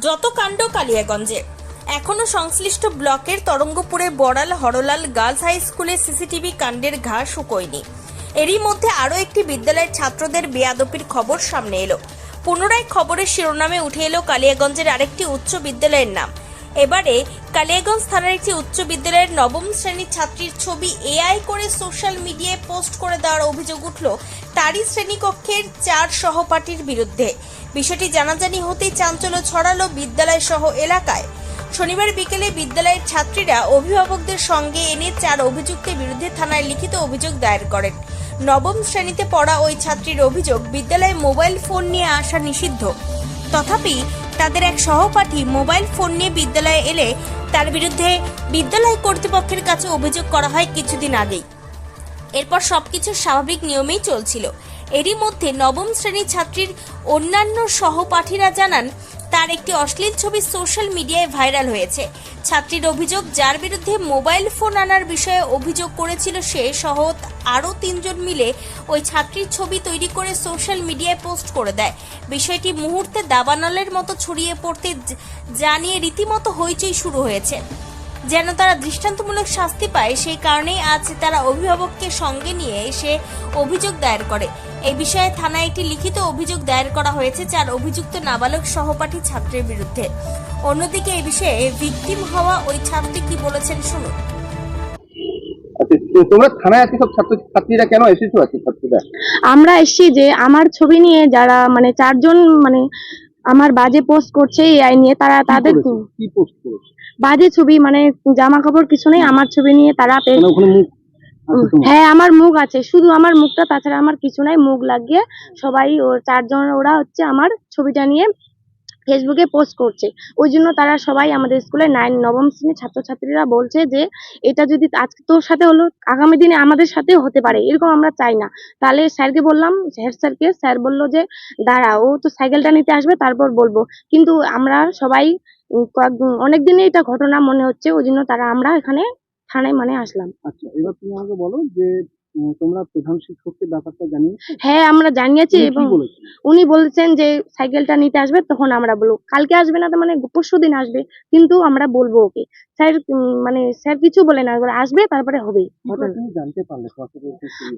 যত কাণ্ড কালিয়াগঞ্জে। এখনও সংশ্লিষ্ট ব্লকের তরঙ্গপুরে বড়াল, হরলাল গার্লস হাই স্কুলে সিসিটিভি কাণ্ডের ঘা শুকোয়নি। এরই মধ্যে আরও একটি বিদ্যালয়ের ছাত্রদের বেয়াদপির খবর সামনে এলো। পুনরায় খবরের শিরোনামে উঠে এলো কালিয়াগঞ্জের আরেকটি উচ্চ বিদ্যালয়ের নাম। এবারে কালিয়াগঞ্জ থানার একটি উচ্চ বিদ্যালয়ের নবম শ্রেণির ছাত্রীর ছবি এআই করে সোশ্যাল মিডিয়ায় পোস্ট করে দেওয়ার অভিযোগ উঠল, তারই শ্রেণীকক্ষের চার সহপাঠীর বিরুদ্ধে। বিষয়টি জানাজানি হতেই চাঞ্চল্য ছড়ালো বিদ্যালয় সহ এলাকায়। শনিবার বিকেলে বিদ্যালয়ের ছাত্রীরা অভিভাবকদের সঙ্গে এনে চার অভিযুক্তের বিরুদ্ধে থানায় লিখিত অভিযোগ দায়ের করেন। নবম শ্রেণীতে পড়া ওই ছাত্রীর অভিযোগ, বিদ্যালয়ে মোবাইল ফোন নিয়ে আসা নিষিদ্ধ। তথাপি তাদের এক সহপাঠী মোবাইল ফোন নিয়ে বিদ্যালয়ে এলে তার বিরুদ্ধে বিদ্যালয় কর্তৃপক্ষের কাছে অভিযোগ করা হয় কিছুদিন আগেই। এরপর সবকিছু স্বাভাবিক নিয়মেই চলছিল। এরই মধ্যে নবম শ্রেণির ছাত্রীর অন্যান্য সহপাঠীরা জানান তার একটি অশ্লীল ছবি সোশ্যাল মিডিয়ায় ভাইরাল হয়েছে। ছাত্রীর অভিযোগ, যার বিরুদ্ধে মোবাইল ফোন আনার বিষয়ে অভিযোগ করেছিল সে সহ আরও তিনজন মিলে ওই ছাত্রীর ছবি তৈরি করে সোশ্যাল মিডিয়ায় পোস্ট করে দেয়। বিষয়টি মুহূর্তে দাবানলের মতো ছড়িয়ে পড়তে জানিয়ে রীতিমতো হইচই শুরু হয়েছে। যেন তারা দৃষ্টান্তমূলক শাস্তি পায়, সেই কারণেই আজ তারা অভিভাবককে সঙ্গে নিয়ে এসে অভিযোগ দায়ের করে। এই বিষয়ে থানায় একটি লিখিত অভিযোগ দায়ের করা হয়েছে যার অভিযুক্ত নাবালক সহপাঠী ছাত্রের বিরুদ্ধে। অন্যদিকে এই বিষয়ে ভিকটিম হওয়া ওই ছাত্রী কি বলেছেন শুনুন। আচ্ছা তোমরা থানায় আজকে সব ছাত্র ছাত্রীরা কেন এসেছ আজকে ছাত্রীরা? আমরা এসেছি যে আমার ছবি নিয়ে যারা মানে চারজন মানে আমার বাজে পোস্ট করছে এআই নিয়ে তারা তাদের কি পোস্ট করেছে? বাজে ছবি মানে জামা কাপড় কিছু নেই আমার ছবি নিয়ে তারা তোমার? হ্যাঁ আমার মুখ আছে। শুধু আমার মুখটা, তাছাড়া আমার কিছু নাই। মুখ লাগিয়ে সবাই চারজন, ওরা হচ্ছে আমার ছবিটা নিয়ে ফেসবুকে পোস্ট করছে। ওই জন্য তারা সবাই আমাদের স্কুলে নাইন, নবম শ্রেণির ছাত্রছাত্রীরা বলছে যে, এটা যদি আজকে তোর সাথে হলো, আগামী দিনে আমাদের সাথে হতে পারে। এরকম আমরা চাই না। তাহলে স্যারকে বললাম, হেড স্যারকে, স্যার বলল যে, দাঁড়া, ও তো সাইকেলটা নিতে আসবে, তারপর বলব। কিন্তু আমরা সবাই অনেক দিনে এটা ঘটনা মনে হচ্ছে। ওই জন্য তারা আমরা এখানে থানায় মানে আসলাম। আচ্ছা এবার তুমি আমাকে বলো যে তোমরা প্রধান শিক্ষককে ব্যাপারটা জানিয়ে হ্যাঁ আমরা জানিয়েছি এবং উনি বলছেন যে সাইকেলটা নিতে আসবে তখন আমরা বলব। কালকে আসবে না তো মানে পরশু দিন আসবে কিন্তু আমরা বলব ওকে। স্যার মানে স্যার কিছু বলে না আসবে তারপরে কাছে?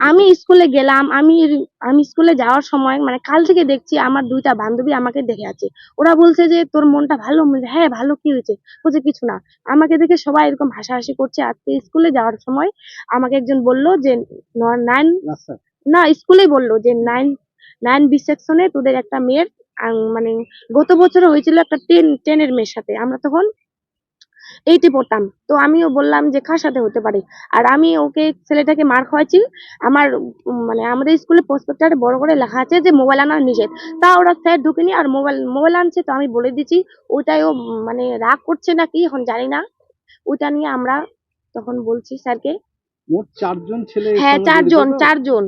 আমি স্কুলে গেলাম আমি আমি স্কুলে যাওয়ার সময় মানে কাল থেকে দেখছি আমার দুইটা বান্ধবী আমাকে দেখে আছে। ওরা বলছে যে তোর মনটা ভালো? হ্যাঁ ভালো কি হয়েছে? বলছে কিছু না। আমাকে দেখে সবাই এরকম হাসাহাসি করছে। আজকে স্কুলে যাওয়ার সময় আমাকে একজন বলল যে নাইন না স্কুলেই বলল যে নাইন নাইন বি সেকশনে তোদের একটা মেয়ের মানে গত বছর হয়েছিল একটা টেন টেনের মেয়ের সাথে। আমরা তখন এইটে পড়তাম। তো আমিও বললাম যে কার সাথে হতে পারে? আর আমি ওকে ছেলেটাকে মার খাওয়াচ্ছি আমার মানে আমাদের স্কুলে প্রসপেক্টারে বড় করে লেখা আছে যে মোবাইল আনা নিষেধ। তা ওরা স্যার ঢুকেনি আর মোবাইল মোবাইল আনছে তো আমি বলে দিচ্ছি ওটাই ও মানে রাগ করছে নাকি এখন জানি না। ওটা নিয়ে আমরা তখন বলছি স্যারকে মোট চারজন ছেলে হ্যাঁ চারজন চারজন।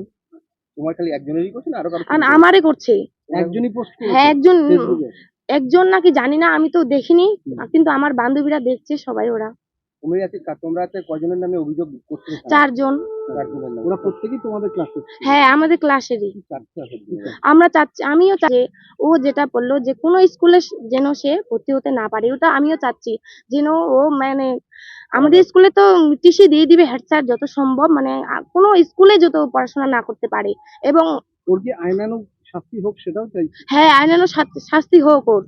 তোমার খালি একজনেরই করছে না আরও কারও আর আমারে করছে। একজনই পোস্ট করেছে হ্যাঁ একজন একজন নাকি জানি না আমি তো দেখিনি কিন্তু আমার বান্ধবীরা দেখছে সবাই ওরা। তোমরা আছে তোমরা নামে অভিযোগ করতে চারজন। ওরা প্রত্যেকেই তোমাদের ক্লাসে হ্যাঁ আমাদের ক্লাসেরই আমরা চাচ্ছি আমিও চাচ্ছি ও যেটা বলল যে কোনো স্কুলে যেন সে ভর্তি হতে না পারে ওটা আমিও চাচ্ছি যেন ও মানে আমাদের স্কুলে তো টিসি দিয়ে দিবে হেড স্যার যত সম্ভব মানে কোনো স্কুলে যত পড়াশোনা না করতে পারে। এবং ওর কি আইনানুগ শাস্তি হোক সেটাও চাই? হ্যাঁ আইনানো শাস্তি হোক ওর।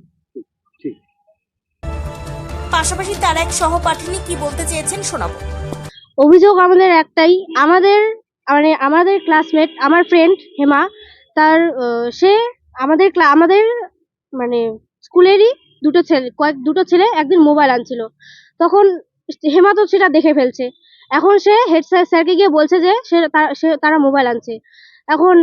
পাশাপাশি তার এক সহপাঠিনী কি বলতে চেয়েছেন শোনাবো। অভিযোগ আমাদের একটাই, আমাদের মানে আমাদের ক্লাসমেট আমার ফ্রেন্ড হেমা, তার সে আমাদের আমাদের মানে স্কুলেরই দুটো ছেলে, কয়েক, দুটো ছেলে একদিন মোবাইল আনছিল। তখন হেমা তো সেটা দেখে ফেলছে। এখন সে হেড স্যার স্যারকে গিয়ে বলছে যে সে তারা মোবাইল আনছে। এখন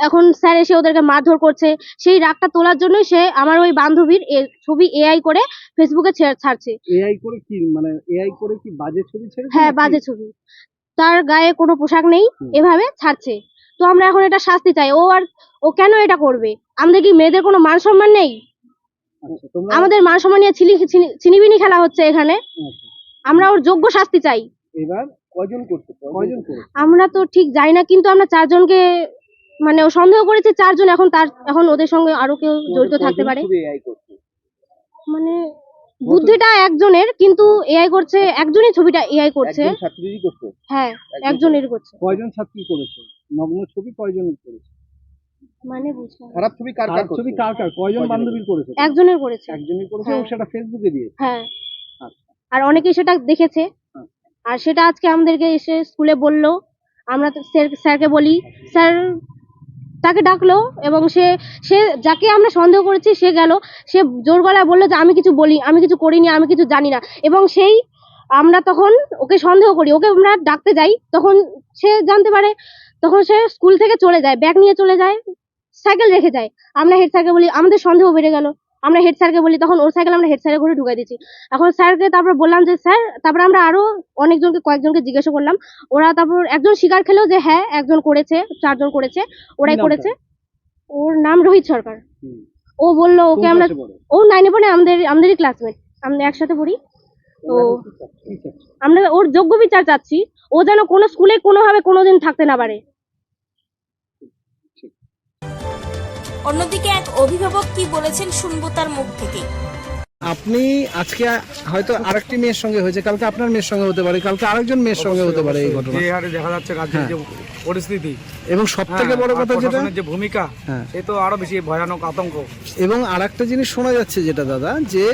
এখন স্যার এসে ওদেরকে মারধর করছে। সেই রাগটা তোলার জন্যই সে আমার ওই বান্ধবীর এ- ছবি এআই করে ফেসবুকে ছে- ছাড়ছে। এআই করে কি? মানে এআই করে কি বাজে ছবি ছেড়েছে হ্যাঁ নাকি? বাজে ছবি। তার গায়ে কোনো পোশাক নেই হুম। এভাবে ছাড়ছে। তো আমরা এখন এটা শাস্তি চাই। ও আর ও কেন এটা করবে? আমাদের কি মেয়েদের কোনো মান সম্মান নেই? আচ্ছা, তোমরা আমাদের মান সম্মান নিয়ে ছিলি ছিনি- ছিনিবিনি খেলা হচ্ছে এখানে। আচ্ছা, আমরা ওর যোগ্য শাস্তি চাই। এবার কয়জন করছে? কয়জন করে আমরা তো ঠিক যাই না কিন্তু আমরা চারজনকে মানে ও সন্দেহ করেছে চারজন এখন তার এখন ওদের সঙ্গে আরও কেউ জড়িত থাকতে পারে। মানে বুদ্ধিটা একজনের কিন্তু এআই করছে একজনই ছবিটা এআই করছে। ছাত্রীরই করছে। হ্যাঁ একজনের করছে। কয়জন ছাত্রী করেছে? নগ্ন ছবি কয়জন করেছে? মানে বুঝলাম খারাপ ছবি কার আর কার ছবি কার কার? কয়জন বান্ধবীর করেছে? একজনের করেছে। একজনই করেছে হ্যাঁ। সেটা ফেসবুকে দিয়ে হ্যাঁ। আচ্ছা। আর অনেকেই সেটা দেখেছে। হ্যাঁ। আর সেটা আজকে আমাদেরকে এসে স্কুলে বলল। আমরা তো স্যার- স্যারকে বলি স্যার তাকে ডাকলো এবং সে সে যাকে আমরা সন্দেহ করেছি, সে গেল। সে জোর গলায় বলল যে, আমি কিছু বলি, আমি কিছু করিনি, আমি কিছু জানি না। এবং সেই আমরা তখন ওকে সন্দেহ করি, ওকে আমরা ডাকতে যাই। তখন সে জানতে পারে, তখন সে স্কুল থেকে চলে যায়, ব্যাগ নিয়ে চলে যায়, সাইকেল রেখে যায়। আমরা হেড স্যারকে বলি, আমাদের সন্দেহ বেড়ে গেল। আমরা হেড স্যারকে বলি তখন ওর সাইকেল আমরা হেড স্যারের ঘরে ঢুকাই দিচ্ছি এখন স্যারকে তারপর বললাম যে স্যার তারপর আমরা আরও অনেকজনকে কয়েকজনকে জিজ্ঞাসা করলাম। ওরা তারপর একজন স্বীকার খেলো যে হ্যাঁ একজন করেছে চারজন করেছে ওরাই করেছে। ওর নাম রোহিত সরকার। ও বলল ওকে আমরা? ও নাইনে পড়ে আমাদের আমাদেরই ক্লাসমেট আমরা একসাথে পড়ি। তো আমরা ওর যোগ্য বিচার চাচ্ছি। ও যেন কোনো স্কুলে কোনোভাবে কোনোদিন থাকতে না পারে। অন্যদিকে এক অভিভাবক কি বলেছেন শুনব তার মুখ থেকে। আপনি আজকে হয়তো আরেকটি মেয়ের সঙ্গে হয়েছে কালকে আপনার মেয়ের সঙ্গে হতে পারে কালকে আরেকজন মেয়ের সঙ্গে হতে পারে এই ঘটনা। যে হারে দেখা যাচ্ছে রাজ্যের হ্যাঁ। যে পরিস্থিতি। এবং সব থেকে হ্যাঁ, বড় কথা যেটা যে ভূমিকা হ্যাঁ। সে তো আরও বেশি ভয়ানক আতঙ্ক। এবং আর একটা জিনিস শোনা যাচ্ছে যেটা দাদা যে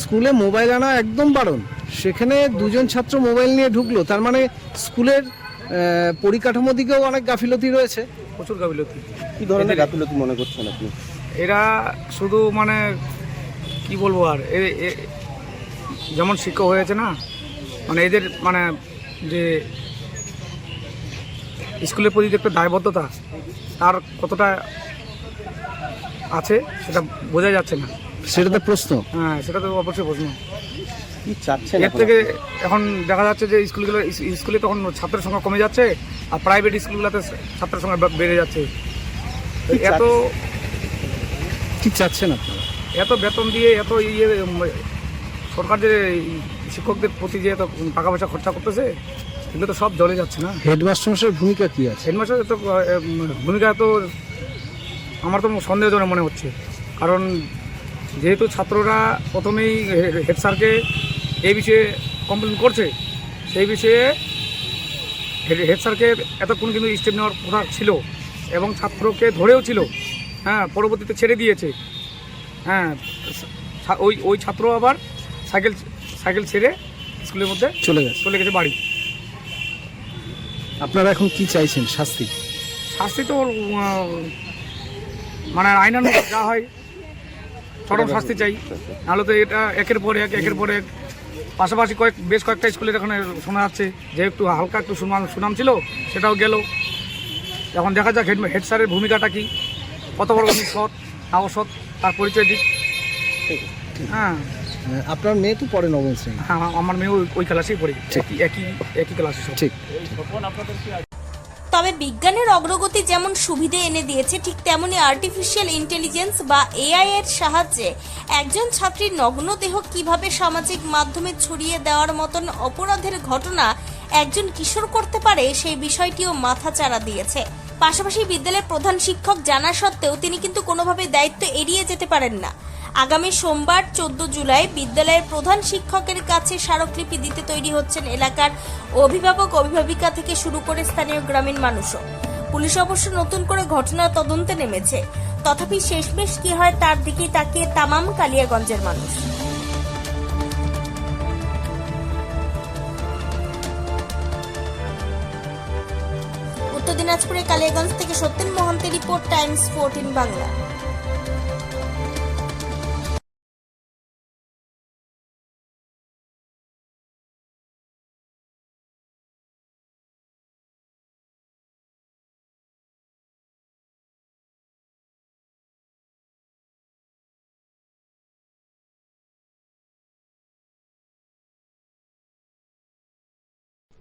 স্কুলে মোবাইল আনা একদম বারণ। সেখানে দুজন ছাত্র মোবাইল নিয়ে ঢুকলো তার মানে স্কুলের পরিকাঠামো দিকেও অনেক গাফিলতি রয়েছে। প্রচুর গাফিলতি। কি ধরনের গাফিলতি মনে করছেন আপনি? এরা শুধু মানে কি বলব আর যেমন শিক্ষক হয়েছে না মানে এদের মানে যে স্কুলের প্রতি একটা দায়বদ্ধতা তার কতটা আছে সেটা বোঝা যাচ্ছে না। সেটা তো প্রশ্ন? হ্যাঁ সেটা তো অবশ্যই প্রশ্ন। কি চাচ্ছেন এর থেকে এখন দেখা যাচ্ছে যে স্কুলগুলো স্কুলে তখন ছাত্রের সংখ্যা কমে যাচ্ছে আর প্রাইভেট স্কুলগুলোতে ছাত্রের সংখ্যা বেড়ে যাচ্ছে। এত কি চাচ্ছেন আপনারা? এত বেতন দিয়ে এত ইয়ে সরকার যে শিক্ষকদের প্রতি যে এত টাকা পয়সা খরচা করতেছে এগুলো তো সব জলে যাচ্ছে না। হেডমাস্টার ভূমিকা কি আছে? হেডমাস্টারের তো ভূমিকা তো আমার তো সন্দেহজনক মনে হচ্ছে। কারণ যেহেতু ছাত্ররা প্রথমেই হেড স্যারকে এই বিষয়ে কমপ্লেন করছে সেই বিষয়ে হেড স্যারকে এতক্ষণ কিন্তু স্টেপ নেওয়ার কথা ছিল এবং ছাত্রকে ধরেও ছিল। হ্যাঁ পরবর্তীতে ছেড়ে দিয়েছে। হ্যাঁ ওই ওই ছাত্র আবার সাইকেল সাইকেল ছেড়ে স্কুলের মধ্যে চলে গেছে। চলে গেছে বাড়ি। আপনারা এখন কি চাইছেন শাস্তি? শাস্তি তো মানে আইনানুগ যা হয় চরম শাস্তি চাই। নাহলে তো এটা একের পর এক একের পর এক। পাশাপাশি কয়েক বেশ কয়েকটা স্কুলের এখানে শোনা যাচ্ছে যে একটু হালকা একটু সুনাম সুনাম ছিল সেটাও গেল। এখন দেখা যাক হেড হেড স্যারের ভূমিকাটা কি? কত বড় উনি সৎ না অসৎ তার পরিচয় দিক। হ্যাঁ। আপনার মেয়ে তো পড়ে নবম শ্রেণি। হ্যাঁ আমার মেয়ে ওই- ওই ক্লাসেই পড়ে। একই একই একই ক্লাসে ঠিক। তবে বিজ্ঞানের অগ্রগতি যেমন সুবিধে এনে দিয়েছে, ঠিক তেমনি আর্টিফিশিয়াল ইন্টেলিজেন্স বা এআই এর সাহায্যে একজন ছাত্রীর নগ্ন দেহ কীভাবে সামাজিক মাধ্যমে ছড়িয়ে দেওয়ার মতন অপরাধের ঘটনা একজন কিশোর করতে পারে, সেই বিষয়টিও মাথা চাড়া দিয়েছে। পাশাপাশি বিদ্যালয়ের প্রধান শিক্ষক জানা সত্ত্বেও তিনি কিন্তু কোনোভাবে দায়িত্ব এড়িয়ে যেতে পারেন না। আগামী সোমবার, চোদ্দ জুলাই, বিদ্যালয়ের প্রধান শিক্ষকের কাছে স্মারকলিপি দিতে তৈরি হচ্ছেন এলাকার অভিভাবক, অভিভাবিকা থেকে শুরু করে স্থানীয় গ্রামীণ মানুষও। পুলিশ অবশ্য নতুন করে ঘটনার তদন্তে নেমেছে। তথাপি শেষমেশ কি হয় তার দিকেই তাকিয়ে তামাম কালিয়াগঞ্জের মানুষ। উত্তর দিনাজপুরের কালিয়াগঞ্জ থেকে সত্যেন মহন্তের রিপোর্ট, টাইমস ফোরটিন বাংলা।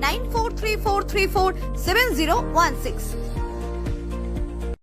9434347016.